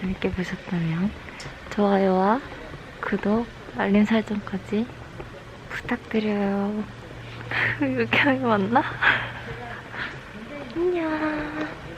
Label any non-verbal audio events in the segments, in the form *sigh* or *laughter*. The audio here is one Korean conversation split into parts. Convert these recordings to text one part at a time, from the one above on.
재밌게 보셨다면 좋아요와 구독, 알림 설정까지 부탁드려요. *laughs* 이렇게 하면 맞나? *laughs* 안녕.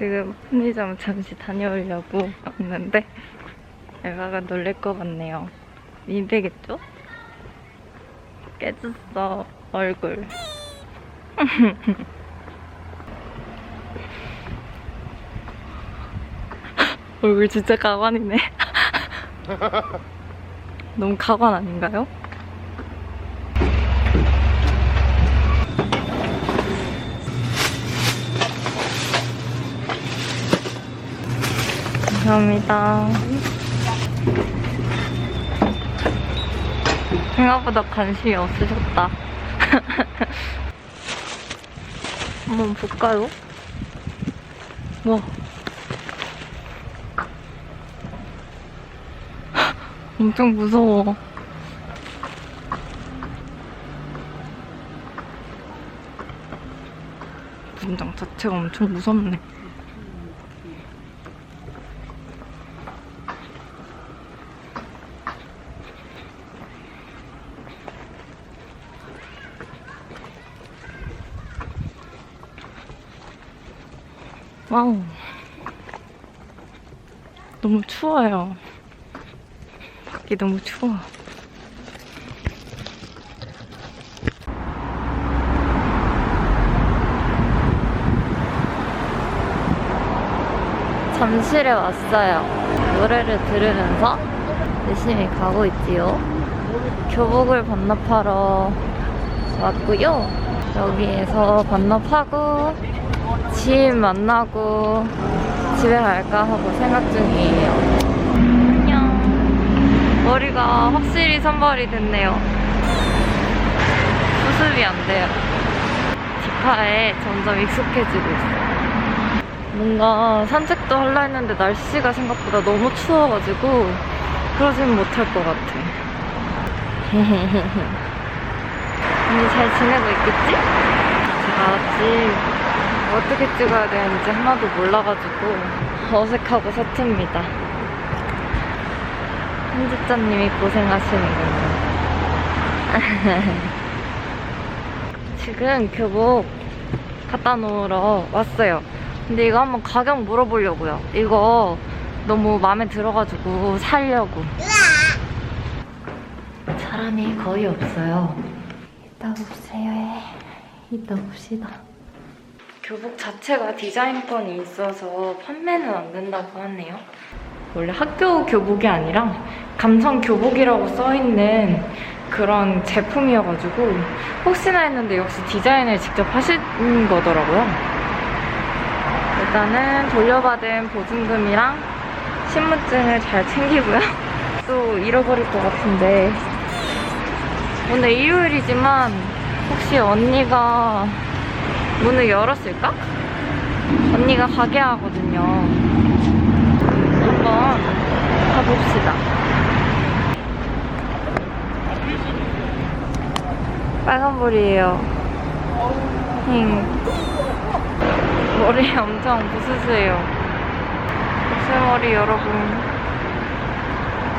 지금 편의점 잠시 다녀오려고 왔는데 에바가 놀랄 것 같네요. 민폐겠죠? 깨졌어 얼굴. *laughs* 얼굴 진짜 가관이네. *laughs* 너무 가관 아닌가요? 감사합니다. 생각보다 관심이 없으셨다. *laughs* 한번 볼까요? 와. *laughs* 엄청 무서워. 문장 자체가 엄청 무섭네. 와우. 너무 추워요. 밖이 너무 추워. 잠실에 왔어요. 노래를 들으면서 열심히 가고 있지요. 교복을 반납하러 왔고요. 여기에서 반납하고 지인 만나고 집에 갈까 하고 생각 중이에요. 안녕. 머리가 확실히 선발이 됐네요. 수습이 안 돼요. 디파에 점점 익숙해지고 있어요. 뭔가 산책도 하려 했는데 날씨가 생각보다 너무 추워가지고 그러진 못할 것 같아. *laughs* 언니 잘 지내고 있겠지? 제가 아직 어떻게 찍어야 되는지 하나도 몰라가지고 어색하고 서툽니다. 편집자님이 고생하시는군요. *laughs* 지금 교복 갖다 놓으러 왔어요. 근데 이거 한번 가격 물어보려고요. 이거 너무 마음에 들어가지고 살려고. 사람이 거의 없어요. 이따 봅세요. 이따 봅시다. 교복 자체가 디자인권이 있어서 판매는 안 된다고 하네요. 원래 학교 교복이 아니라 감성 교복이라고 써있는 그런 제품이어가지고 혹시나 했는데 역시 디자인을 직접 하신 거더라고요. 일단은 돌려받은 보증금이랑 신분증을 잘 챙기고요. *laughs* 또 잃어버릴 것 같은데 오늘 일요일이지만 혹시 언니가 문을 열었을까? 언니가 가게 하거든요. 한번 가봅시다. 빨간불이에요. 힝. 머리 엄청 부스스해요. 곱슬머리 여러분.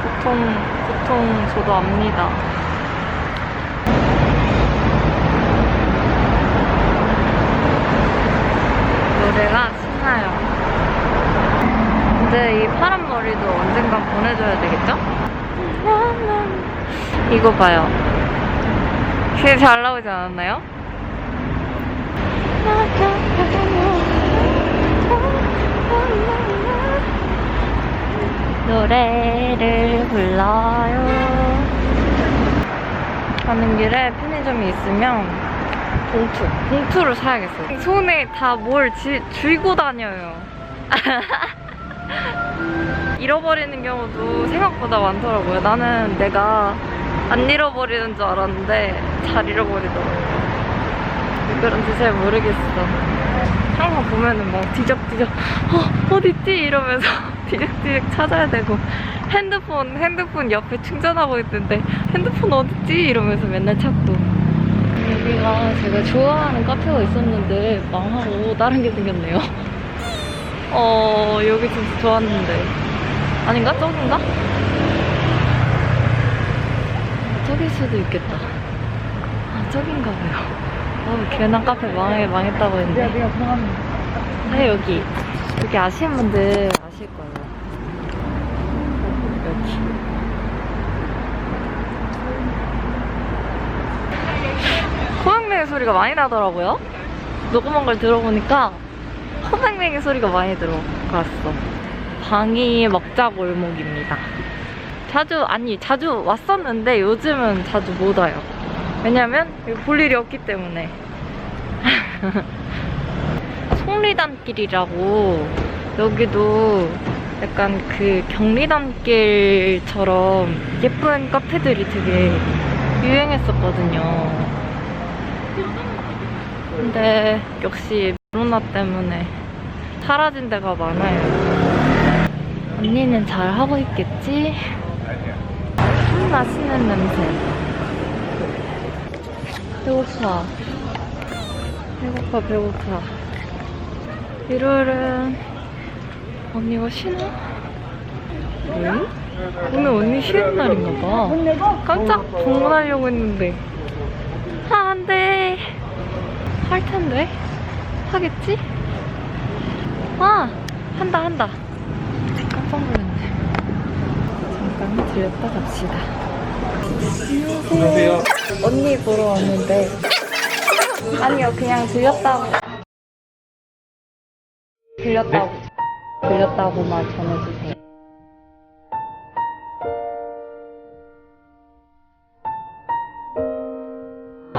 고통, 고통 저도 압니다. 노래가 신나요. 근데 이 파란 머리도 언젠간 보내줘야 되겠죠? 이거 봐요. 되게 잘 나오지 않았나요? 노래를 불러요. 가는 길에 편의점이 있으면 봉투, 봉투를 사야겠어요. 손에 다 뭘 쥐고 다녀요. *laughs* 잃어버리는 경우도 생각보다 많더라고요. 나는 내가 안 잃어버리는 줄 알았는데 잘 잃어버리더라고요. 왜 그런지 잘 모르겠어. 항상 보면은 막 뒤적뒤적, 어, 어딨지? 이러면서 *laughs* 뒤적뒤적 찾아야 되고, 핸드폰, 핸드폰 옆에 충전하고 있는데, 핸드폰 어딨지? 이러면서 맨날 찾고. 여기가 제가 좋아하는 카페가 있었는데, 망하고 다른 게 생겼네요. *laughs* 어, 여기 진짜 좋았는데. 아닌가? 저긴가? 저길 수도 있겠다. 아, 저긴가 봐요. 어, 괜한 카페 망해, 망했다고 했는데. 네, 여기. 여기 아시는 분들 아실 거예요. 여기. 코맹맹이 소리가 많이 나더라고요. 녹음한 걸 들어보니까 코맹맹이 소리가 많이 들어갔어. 방이 먹자 골목입니다. 자주, 아니, 자주 왔었는데 요즘은 자주 못 와요. 왜냐면 볼 일이 없기 때문에. *laughs* 속리단길이라고 여기도 약간 그 경리단길처럼 예쁜 카페들이 되게 유행했었거든요. 근데 역시 코로나 때문에 사라진 데가 많아요. 언니는 잘 하고 있겠지? 술 마시는 냄새. 배고파. 배고파, 배고파. 일요일은 언니가 쉬나? 응? 오늘 언니 쉬는 날인가 봐. 깜짝 방문하려고 했는데. 아, 안 돼. 할 텐데. 하겠지? 아! 한다, 한다. 깜짝 놀랐네. 잠깐 들렸다 갑시다. 안녕하세요. 언니 보러 왔는데. 아니요, 그냥 들렸다고. 들렸다고. 들렸다고만 전해주세요.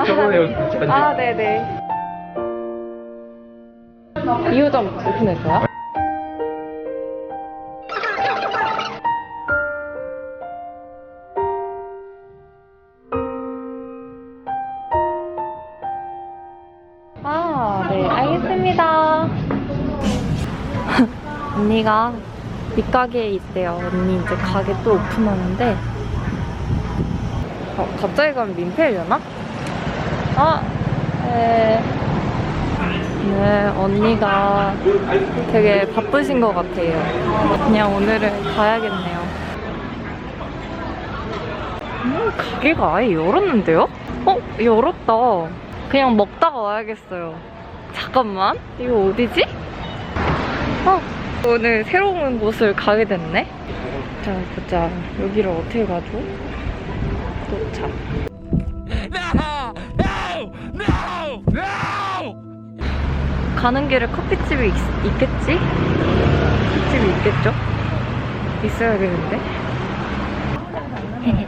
저번에 연습 아, 네네. 2호점 오픈했어요? 아, 네, 알겠습니다. *laughs* 언니가 밑가게에 있대요. 언니 이제 가게 또 오픈하는데. 어, 갑자기 가면 민폐려나? 아, 네. 네, 언니가 되게 바쁘신 것 같아요. 그냥 오늘은 가야겠네요. 음, 가게가 아예 열었는데요? 어, 열었다. 그냥 먹다가 와야겠어요. 잠깐만, 이거 어디지? 어, 오늘 새로운 곳을 가게 됐네? 자, 보자. 여기를 어떻게 가죠? 도착. 가는 길에 커피집이 있, 있겠지? 커피집이 있겠죠? 있어야겠는데? *laughs*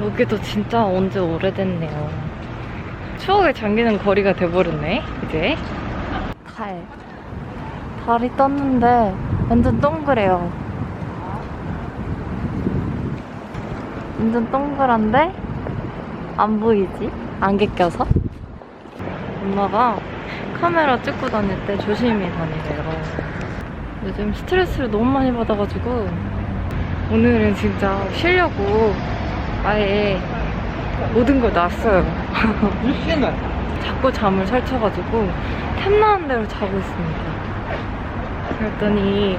여기도 진짜 언제 오래됐네요. 추억에 잠기는 거리가 돼버렸네, 이제. 달. 달이 떴는데 완전 동그래요. 완전 동그란데 안 보이지? 안개 껴서? 엄마가 카메라 찍고 다닐 때 조심히 다니래요. 요즘 스트레스를 너무 많이 받아가지고 오늘은 진짜 쉬려고 아예 모든 걸 놨어요. *laughs* 자꾸 잠을 설쳐가지고 템나는 대로 자고 있습니다. 그랬더니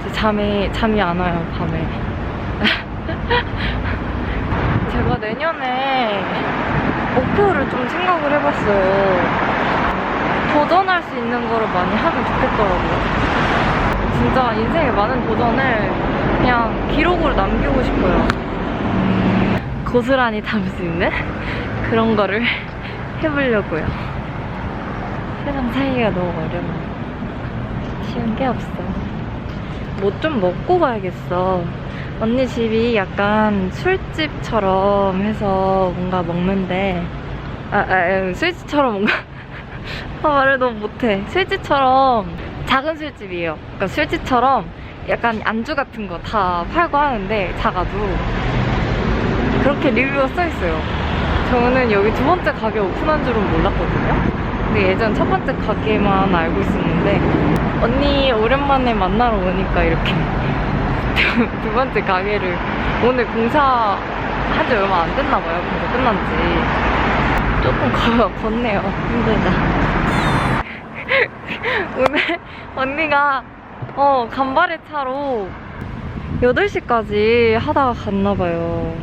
이제 잠이 잠이 안 와요 밤에. *laughs* 제가 내년에 목표를 좀 생각을 해봤어요. 도전할 수 있는 거를 많이 하면 좋겠더라고요. 진짜 인생에 많은 도전을 그냥 기록으로 남기고 싶어요. 고스란히 담을 수 있는 *laughs* 그런 거를 *laughs* 해보려고요. 세상 살기가 너무 어려워. 쉬운 게 없어. 뭐 좀 먹고 가야겠어. 언니 집이 약간 술집처럼 해서 뭔가 먹는데 아, 아, 아 술집처럼 뭔가 아, *laughs* 말을 너무 못해. 술집처럼 작은 술집이에요. 그러니까 술집처럼 약간 안주 같은 거 다 팔고 하는데 작아도 그렇게 리뷰가 써 있어요. 저는 여기 두 번째 가게 오픈한 줄은 몰랐거든요. 근데 예전 첫 번째 가게만 알고 있었는데 언니 오랜만에 만나러 오니까 이렇게 *laughs* 두 번째 가게를 오늘 공사 한지 얼마 안 됐나 봐요. 공사 끝난 지. 조금 거, 걷네요. 힘들다. *laughs* 오늘 언니가 어 간발의 차로 8시까지 하다가 갔나 봐요.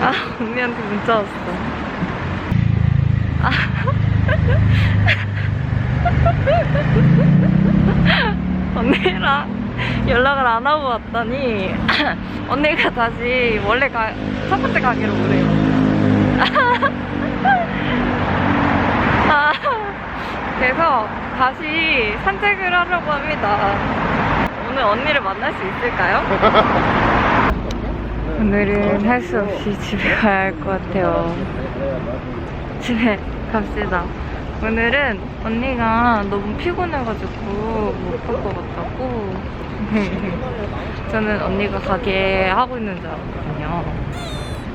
아, 언니한테 문자 왔어. 아. *laughs* 언니랑 *laughs* 연락을 안 하고 왔더니 *laughs* 언니가 다시 원래 가, 첫 번째 가게로 오래요. *laughs* 아, 그래서 다시 산책을 하려고 합니다. 오늘 언니를 만날 수 있을까요? 오늘은 할 수 없이 집에 가야 할 것 같아요. 집에 갑시다. 오늘은 언니가 너무 피곤해가지고 못 갈 것 같다고. *laughs* 저는 언니가 가게 하고 있는 줄 알았거든요.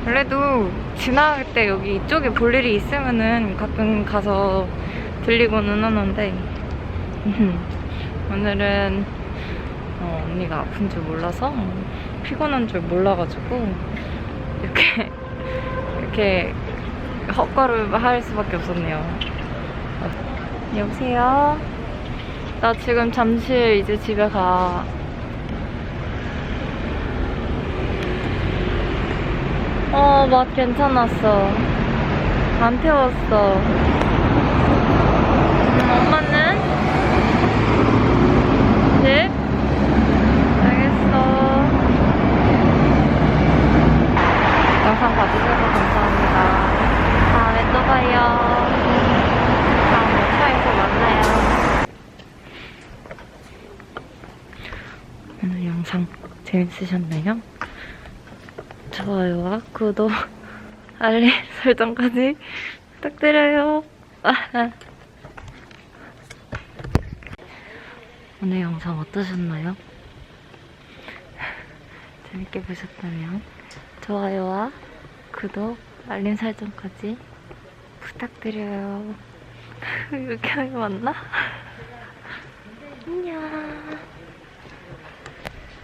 원래도 지나갈 때 여기 이쪽에 볼 일이 있으면은 가끔 가서 들리고는 하는데 *laughs* 오늘은 어, 언니가 아픈 줄 몰라서 피곤한 줄 몰라가지고 이렇게 *laughs* 이렇게 헛걸음 할 수밖에 없었네요. 어, 여보세요? 나 지금 잠실 이제 집에 가. 어, 맛 괜찮았어. 안 태웠어. 음, 엄마는? 집? 알겠어. 영상 봐주셔서 감사합니다. 다음에 또 봐요. 오늘 영상 재밌으셨나요? 좋아요와 *laughs* *laughs* *laughs* 구독, 알림 설정까지 부탁드려요. 오늘 영상 어떠셨나요? 재밌게 보셨다면 좋아요와 구독, 알림 설정까지 부탁드려요. 이렇게 하면 맞나? 안녕.